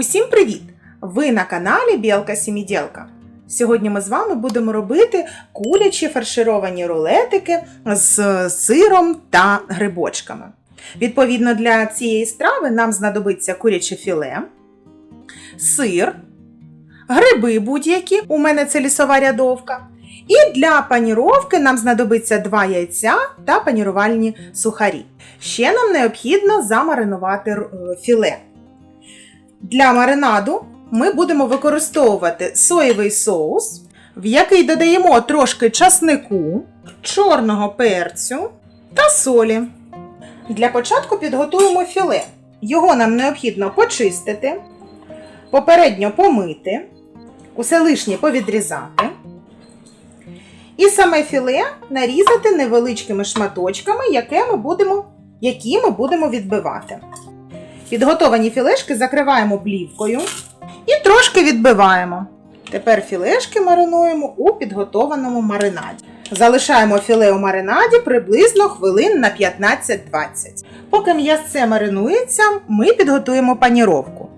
Усім привіт! Ви на каналі Білка Сімідєлка. Сьогодні ми з вами будемо робити курячі фаршировані рулетики з сиром та грибочками. Відповідно для цієї страви нам знадобиться куряче філе, сир, гриби будь-які, у мене це лісова рядовка. І для паніровки нам знадобиться 2 яйця та панірувальні сухарі. Ще нам необхідно замаринувати філе. Для маринаду ми будемо використовувати соєвий соус, в який додаємо трошки часнику, чорного перцю та солі. Для початку підготуємо філе. Його нам необхідно почистити, попередньо помити, усе лишнє повідрізати. І саме філе нарізати невеличкими шматочками, яке ми будемо, які ми будемо відбивати. Підготовані філешки закриваємо плівкою і трошки відбиваємо. Тепер філешки маринуємо у підготованому маринаді. Залишаємо філе у маринаді приблизно хвилин на 15-20. Поки м'ясце маринується, ми підготуємо паніровку.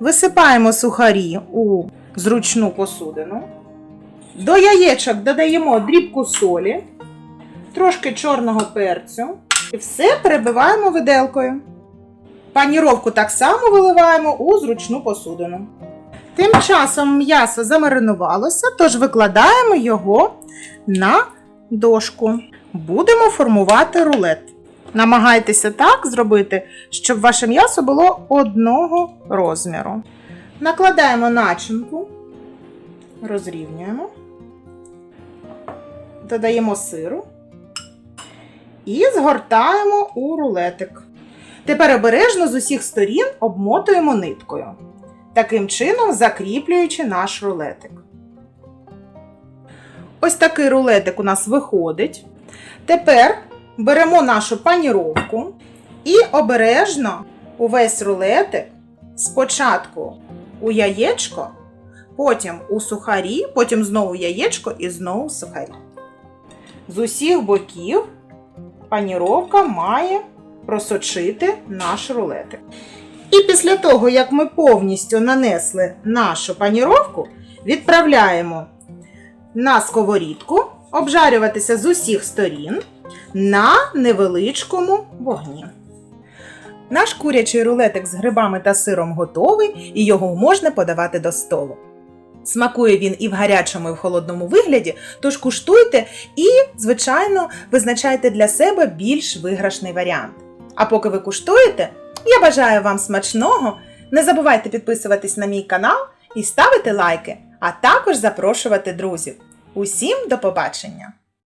Висипаємо сухарі у зручну посудину. До яєчок додаємо дрібку солі, трошки чорного перцю і все перебиваємо виделкою. Паніровку так само виливаємо у зручну посудину. Тим часом м'ясо замаринувалося, тож викладаємо його на дошку. Будемо формувати рулет. Намагайтеся так зробити, щоб ваше м'ясо було одного розміру. Накладаємо начинку, розрівнюємо, додаємо сиру і згортаємо у рулетик. Тепер обережно з усіх сторін обмотуємо ниткою, таким чином закріплюючи наш рулетик. Ось такий рулетик у нас виходить. Тепер беремо нашу паніровку і обережно увесь рулетик спочатку у яєчко, потім у сухарі, потім знову яєчко і знову сухарі. З усіх боків паніровка має просочити наш рулетик. І після того, як ми повністю нанесли нашу паніровку, відправляємо на сковорідку обжарюватися з усіх сторін на невеличкому вогні. Наш курячий рулетик з грибами та сиром готовий, і його можна подавати до столу. Смакує він і в гарячому, і в холодному вигляді, тож куштуйте і, звичайно, визначайте для себе більш виграшний варіант. А поки ви куштуєте, я бажаю вам смачного. Не забувайте підписуватись на мій канал і ставити лайки, а також запрошувати друзів. Усім до побачення!